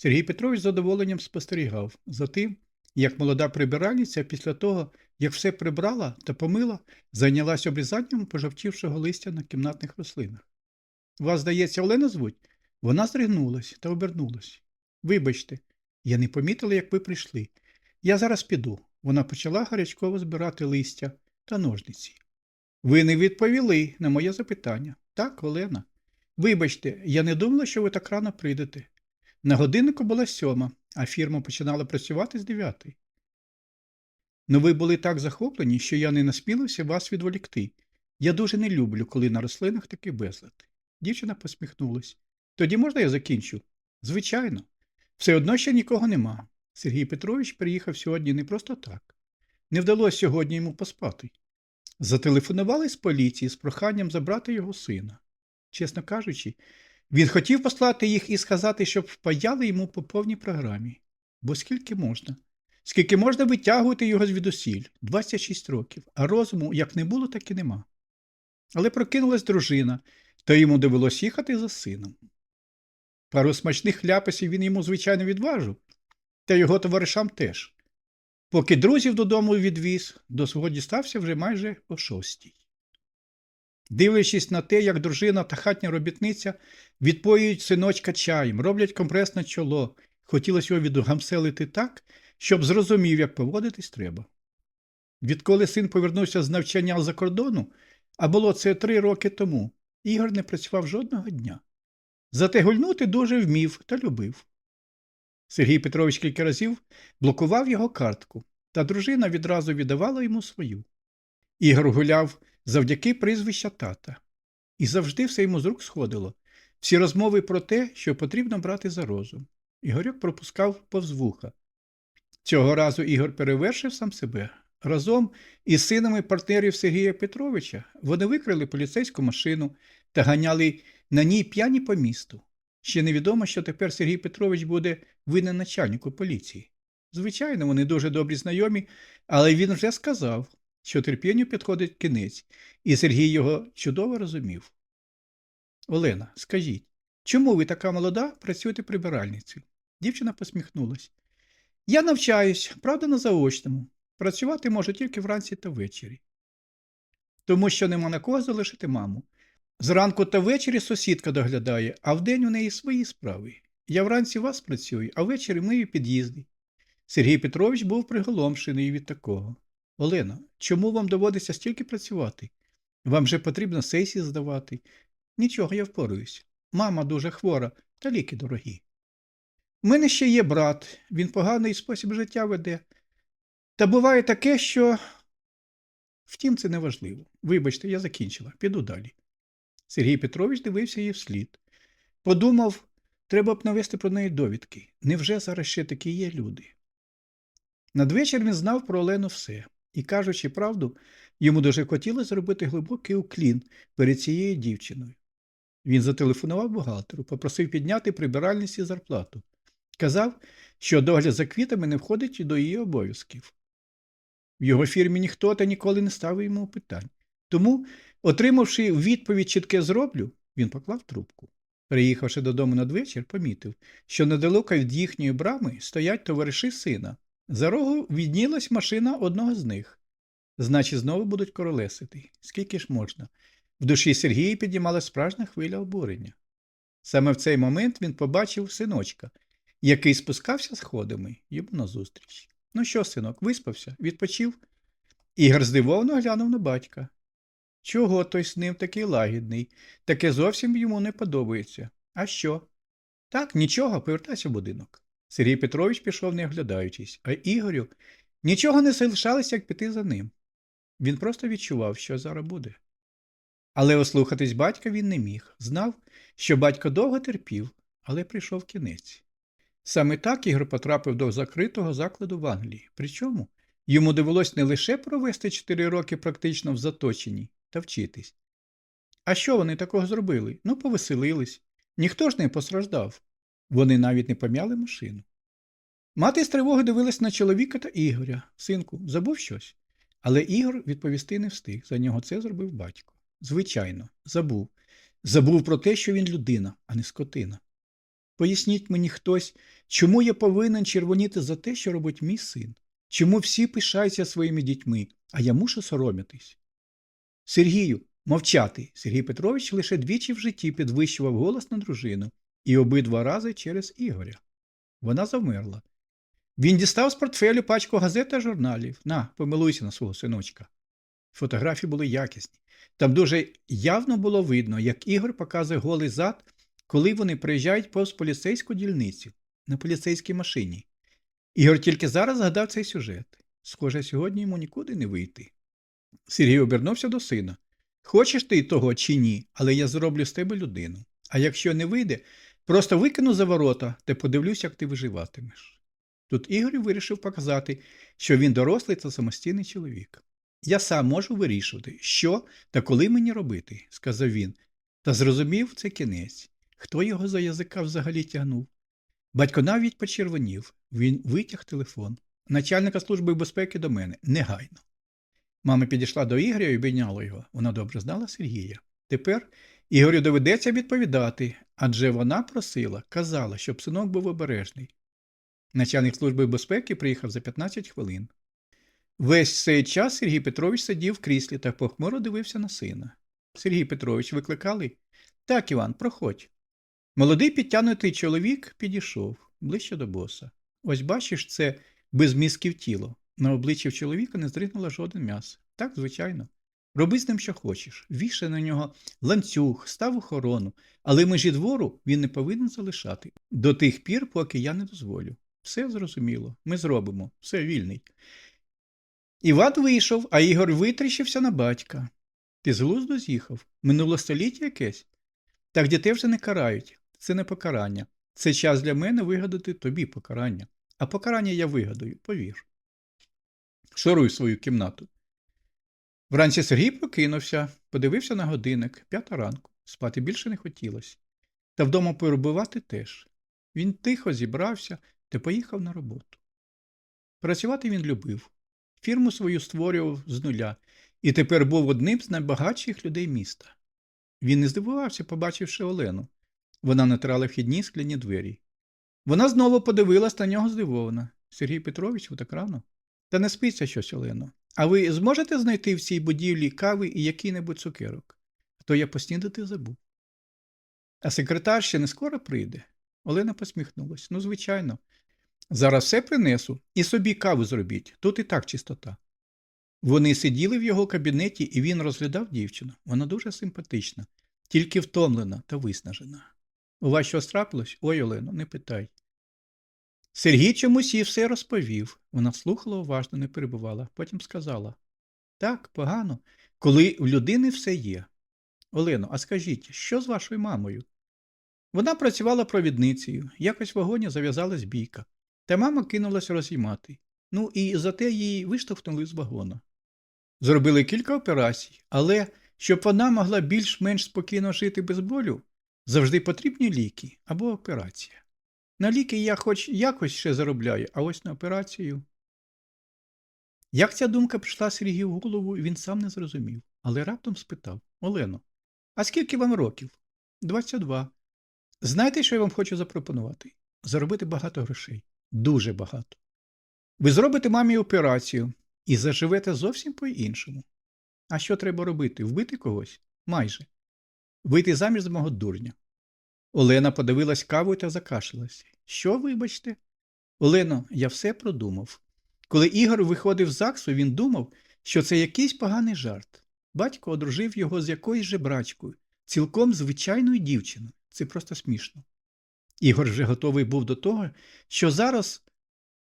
Сергій Петрович з задоволенням спостерігав за тим, як молода прибиральниця після того, як все прибрала та помила, зайнялася обрізанням пожовтівшого листя на кімнатних рослинах. Вас, здається, Олена звуть? Вона здригнулась та обернулась. Вибачте, я не помітила, як ви прийшли. Я зараз піду. Вона почала гарячково збирати листя та ножниці. Ви не відповіли на моє запитання. Так, Олена. Вибачте, я не думала, що ви так рано прийдете. На годиннику була сьома, а фірма починала працювати з дев'ятої. Ну ви були так захоплені, що я не насмілився вас відволікти. Я дуже не люблю, коли на рослинах такий безлад. Дівчина посміхнулась. Тоді можна я закінчу? Звичайно. Все одно ще нікого нема. Сергій Петрович приїхав сьогодні не просто так. Не вдалося сьогодні йому поспати. Зателефонували з поліції з проханням забрати його сина. Чесно кажучи, він хотів послати їх і сказати, щоб впаяли йому по повній програмі. Бо скільки можна? Скільки можна витягувати його звідусіль? 26 років, а розуму як не було, так і нема. Але прокинулась дружина, то йому довелось їхати за сином. Пару смачних ляпасів він йому, звичайно, відважив, та його товаришам теж. Поки друзів додому відвіз, до свого дістався вже майже о шостій. Дивлячись на те, як дружина та хатня робітниця відпоюють синочка чаєм, роблять компресне чоло, хотілося його відгамселити так, щоб зрозумів, як поводитись треба. Відколи син повернувся з навчання за кордону, а було це три роки тому, Ігор не працював жодного дня. Зате гульнути дуже вмів та любив. Сергій Петрович кілька разів блокував його картку, та дружина відразу віддавала йому свою. Ігор гуляв завдяки прізвища тата. І завжди все йому з рук сходило. Всі розмови про те, що потрібно брати за розум. Ігорьок пропускав повз вуха. Цього разу Ігор перевершив сам себе. Разом із синами партнерів Сергія Петровича вони викрили поліцейську машину та ганяли на ній п'яні по місту. Ще невідомо, що тепер Сергій Петрович буде винен начальнику поліції. Звичайно, вони дуже добрі знайомі, але він вже сказав, що терпінню підходить кінець, і Сергій його чудово розумів. Олена, скажіть, чому ви така молода працюєте прибиральницею? Дівчина посміхнулась. Я навчаюсь, правда, на заочному. Працювати можу тільки вранці та ввечері. Тому що нема на кого залишити маму. Зранку та ввечері сусідка доглядає, а вдень у неї свої справи. Я вранці вас працюю, а ввечері мию під'їзди. Сергій Петрович був приголомшений від такого. Олена, чому вам доводиться стільки працювати? Вам же потрібно сесії здавати. Нічого, я впораюсь. Мама дуже хвора, та ліки дорогі. У мене ще є брат, він поганий спосіб життя веде. Та буває таке, що. Втім, це не важливо. Вибачте, я закінчила, піду далі. Сергій Петрович дивився їй вслід. Подумав, треба б навести про неї довідки. Невже зараз ще такі є люди? Надвечір він знав про Олену все, і, кажучи правду, йому дуже хотілося зробити глибокий уклін перед цією дівчиною. Він зателефонував бухгалтеру, попросив підняти прибиральниці зарплату. Казав, що догляд за квітами не входить до її обов'язків. В його фірмі ніхто та ніколи не ставив йому питань. Тому, отримавши відповідь чітке зроблю, він поклав трубку. Приїхавши додому надвечір, помітив, що недалеко від їхньої брами стоять товариші сина. За рогу віднілась машина одного з них. Значить, знову будуть королесити. Скільки ж можна? В душі Сергія підіймала справжня хвиля обурення. Саме в цей момент він побачив синочка, який спускався сходами йому назустріч. Ну що, синок, виспався, відпочив? Ігор здивовано глянув на батька. Чого той з ним такий лагідний? Таке зовсім йому не подобається. А що? Так, нічого, повертайся в будинок. Сергій Петрович пішов, не оглядаючись, а Ігорю нічого не залишалося, як піти за ним. Він просто відчував, що зараз буде. Але ослухатись батька він не міг. Знав, що батько довго терпів, але прийшов кінець. Саме так Ігор потрапив до закритого закладу в Англії. Причому йому довелось не лише провести 4 роки практично в заточенні та вчитись. А що вони такого зробили? Ну, повеселились. Ніхто ж не постраждав. Вони навіть не пом'яли машину. Мати з тривоги дивилась на чоловіка та Ігоря. Синку, забув щось. Але Ігор відповісти не встиг. За нього це зробив батько. Звичайно, забув. Забув про те, що він людина, а не скотина. Поясніть мені хтось, чому я повинен червоніти за те, що робить мій син? Чому всі пишаються своїми дітьми, а я мушу соромитись? Сергію, мовчати. Сергій Петрович лише двічі в житті підвищував голос на дружину і обидва рази через Ігоря. Вона завмерла. Він дістав з портфелю пачку газет та журналів. На, помилуйся на свого синочка. Фотографії були якісні. Там дуже явно було видно, як Ігор показує голий зад, коли вони приїжджають повз поліцейську дільницю на поліцейській машині. Ігор тільки зараз згадав цей сюжет. Схоже, сьогодні йому нікуди не вийти. Сергій обернувся до сина. Хочеш ти того чи ні, але я зроблю з тебе людину. А якщо не вийде, просто викину за ворота та подивлюсь, як ти виживатимеш. Тут Ігор вирішив показати, що він дорослий та самостійний чоловік. Я сам можу вирішувати, що та коли мені робити, сказав він, та зрозумів це кінець. Хто його за язика взагалі тягнув? Батько навіть почервонів. Він витяг телефон. Начальника служби безпеки до мене негайно. Мама підійшла до Ігоря і обійняла його. Вона добре знала Сергія. Тепер Ігорю доведеться відповідати, адже вона просила, казала, щоб синок був обережний. Начальник служби безпеки приїхав за 15 хвилин. Весь цей час Сергій Петрович сидів в кріслі та похмуро дивився на сина. Сергій Петрович викликали? Так, Іван, проходь. Молодий підтягнутий чоловік підійшов ближче до боса. Ось бачиш, це без мізків тіло. На обличчі чоловіка не здригнуло жоден м'яс. Так, звичайно. Роби з ним, що хочеш. Вішай на нього ланцюг, став охорону, але межі двору він не повинен залишати до тих пір, поки я не дозволю. Все зрозуміло, ми зробимо, все вільний. Іван вийшов, а Ігор витріщився на батька. Ти з глузду з'їхав? Минуло століття якесь? Так дітей вже не карають. Це не покарання. Це час для мене вигадати тобі покарання. А покарання я вигадую, повір. Шоруй свою кімнату. Вранці Сергій прокинувся, подивився на годинник, п'ята ранку. Спати більше не хотілося. Та вдома перебувати теж. Він тихо зібрався та поїхав на роботу. Працювати він любив. Фірму свою створював з нуля і тепер був одним з найбагатших людей міста. Він не здивувався, побачивши Олену. Вона натирала вхідні скляні двері. Вона знову подивилась на нього здивована. Сергій Петрович, ви так рано? Та не спиться щось, Олено. А ви зможете знайти в цій будівлі кави і який-небудь цукерок? То я поснідати забув. А секретар ще не скоро прийде. Олена посміхнулась. Ну, звичайно. Зараз все принесу і собі каву зробіть. Тут і так чистота. Вони сиділи в його кабінеті, і він розглядав дівчину. Вона дуже симпатична, тільки втомлена та виснажена. У вас що трапилось? Ой, Олено, не питай. Сергій чомусь їй все розповів. Вона слухала уважно, не перебувала, потім сказала так, погано, коли в людини все є. Олено, а скажіть, що з вашою мамою? Вона працювала провідницею, якось в вагоні зав'язалась бійка, та мама кинулась розіймати. Ну і зате її виштовхнули з вагона. Зробили кілька операцій, але щоб вона могла більш-менш спокійно жити без болю, завжди потрібні ліки або операція. На ліки я хоч якось ще заробляю, а ось на операцію. Як ця думка прийшла Сергію в голову, він сам не зрозумів, але раптом спитав Олено, а скільки вам років? 22. Знаєте, що я вам хочу запропонувати? Заробити багато грошей. Дуже багато. Ви зробите мамі операцію і заживете зовсім по-іншому. А що треба робити? Вбити когось? Майже. Вийти заміж за мого дурня. Олена подивилась каву та закашлялась. Що, вибачте? Олено, я все продумав. Коли Ігор виходив з ЗАГСу, він думав, що це якийсь поганий жарт. Батько одружив його з якоюсь жебрачкою, цілком звичайною дівчиною. Це просто смішно. Ігор вже готовий був до того, що зараз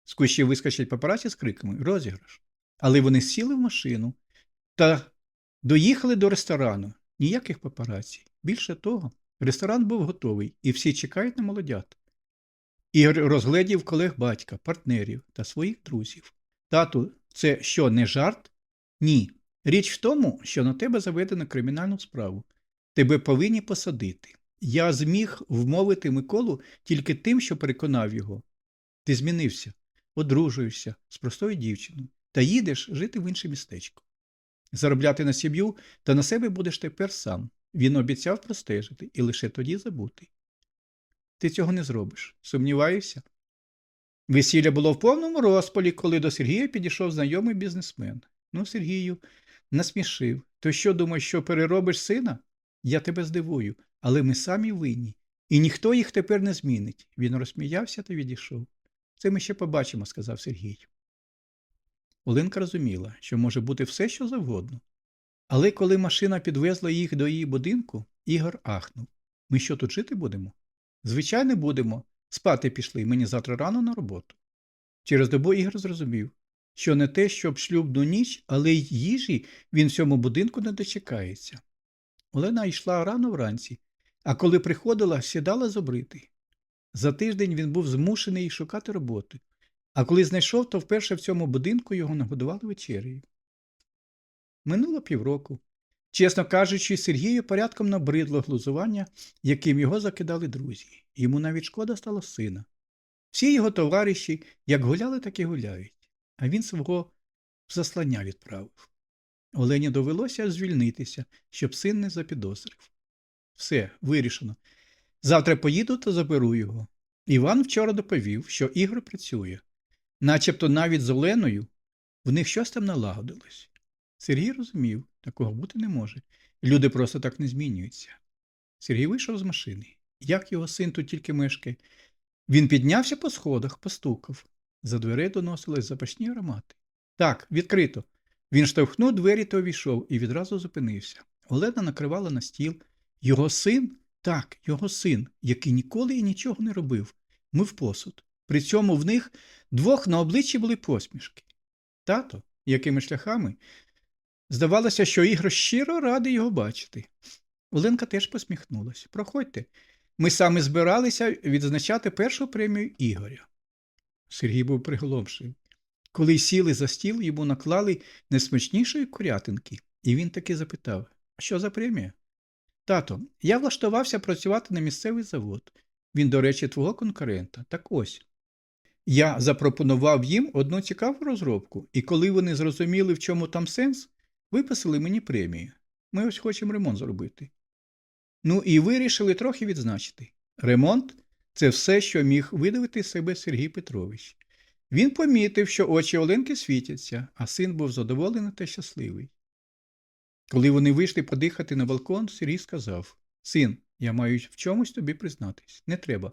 з кущів вискочать папараці з криками розіграш. Але вони сіли в машину та доїхали до ресторану. Ніяких папараці. Більше того, ресторан був готовий, і всі чекають на молодят. Ігор розглядів колег батька, партнерів та своїх друзів. Тату, це що, не жарт? Ні. Річ в тому, що на тебе заведено кримінальну справу. Тебе повинні посадити. Я зміг вмовити Миколу тільки тим, що переконав його. Ти змінився, одружуєшся з простою дівчиною та їдеш жити в інше містечко. Заробляти на сім'ю та на себе будеш тепер сам. Він обіцяв простежити і лише тоді забути. Ти цього не зробиш. Сумніваюся. Весілля було в повному розпалі, коли до Сергія підійшов знайомий бізнесмен. Ну, Сергію, насмішив. То що думаєш, що переробиш сина? Я тебе здивую, але ми самі винні. І ніхто їх тепер не змінить. Він розсміявся та відійшов. Це ми ще побачимо, сказав Сергій. Оленка розуміла, що може бути все, що завгодно. Але коли машина підвезла їх до її будинку, Ігор ахнув. Ми що тут жити будемо? Звичайно, будемо. Спати пішли, мені завтра рано на роботу. Через добу Ігор зрозумів, що не те, щоб шлюбну ніч, але й їжі він в цьому будинку не дочекається. Олена йшла рано вранці, а коли приходила, сідала зобрити. За тиждень він був змушений шукати роботи, а коли знайшов, то вперше в цьому будинку його нагодували вечерею. Минуло півроку. Чесно кажучи, Сергію порядком набридло глузування, яким його закидали друзі. Йому навіть шкода стало сина. Всі його товариші як гуляли, так і гуляють, а він свого заслання відправив. Олені довелося звільнитися, щоб син не запідозрив. Все, вирішено. Завтра поїду та заберу його. Іван вчора доповів, що Ігор працює. Начебто навіть з Оленою в них щось там налагодилось. Сергій розумів, такого бути не може. Люди просто так не змінюються. Сергій вийшов з машини. Як його син тут тільки мешкає? Він піднявся по сходах, постукав. За дверей доносились запашні аромати. Так, відкрито. Він штовхнув двері та увійшов і відразу зупинився. Олена накривала на стіл. Його син, так, його син, який ніколи і нічого не робив, мив посуд. При цьому в них двох на обличчі були посмішки. Тато, якими шляхами, здавалося, що Ігор щиро радий його бачити. Оленка теж посміхнулася. Проходьте. Ми саме збиралися відзначати першу премію Ігоря. Сергій був приголомшений. Коли сіли за стіл, йому наклали найсмачнішої курятинки, і він таки запитав: А що за премія? Тато, я влаштувався працювати на місцевий завод. Він, до речі, твого конкурента. Так ось. Я запропонував їм одну цікаву розробку, і коли вони зрозуміли, в чому там сенс, виписали мені премію. Ми ось хочемо ремонт зробити. Ну і вирішили трохи відзначити. Ремонт це все, що міг видавити себе Сергій Петрович. Він помітив, що очі Оленки світяться, а син був задоволений та щасливий. Коли вони вийшли подихати на балкон, Сергій сказав Син, я маю в чомусь тобі признатись. Не треба.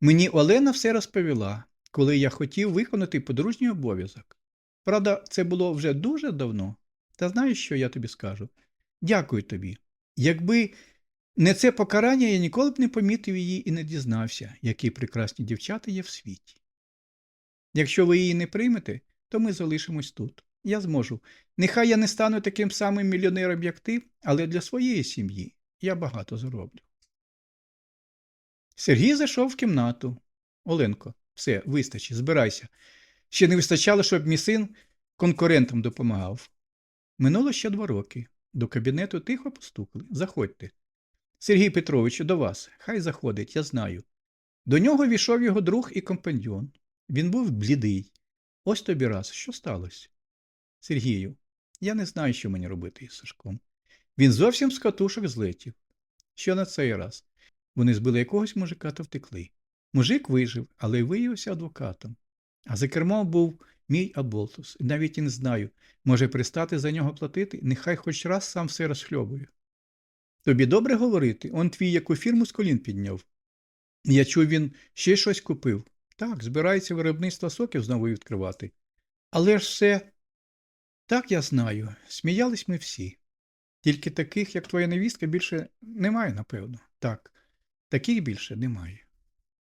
Мені Олена все розповіла, коли я хотів виконати подружній обов'язок. Правда, це було вже дуже давно. Та знаєш, що я тобі скажу? Дякую тобі. Якби не це покарання, я ніколи б не помітив її і не дізнався, які прекрасні дівчата є в світі. Якщо ви її не приймете, то ми залишимось тут. Я зможу. Нехай я не стану таким самим мільйонером, як ти, але для своєї сім'ї я багато зароблю. Сергій зайшов в кімнату. Оленко, все, вистачить, збирайся. Ще не вистачало, щоб мій син конкурентам допомагав. Минуло ще два роки. До кабінету тихо постукали. Заходьте. Сергій Петрович, до вас. Хай заходить, я знаю. До нього війшов його друг і компаньйон. Він був блідий. Ось тобі раз, що сталося? Сергію, я не знаю, що мені робити із Сашком. Він зовсім з катушок злетів. Що на цей раз? Вони збили якогось мужика та втекли. Мужик вижив, але виявився адвокатом. А за кермом був мій Аболтус, і навіть і не знаю, може пристати за нього платити, нехай хоч раз сам все розхльобує. Тобі добре говорити, он твій яку фірму з колін підняв. Я чув, він ще щось купив. Так, збирається виробництво соків знову відкривати. Але ж все. Так я знаю, сміялись ми всі. Тільки таких, як твоя невістка, більше немає, напевно. Так, таких більше немає.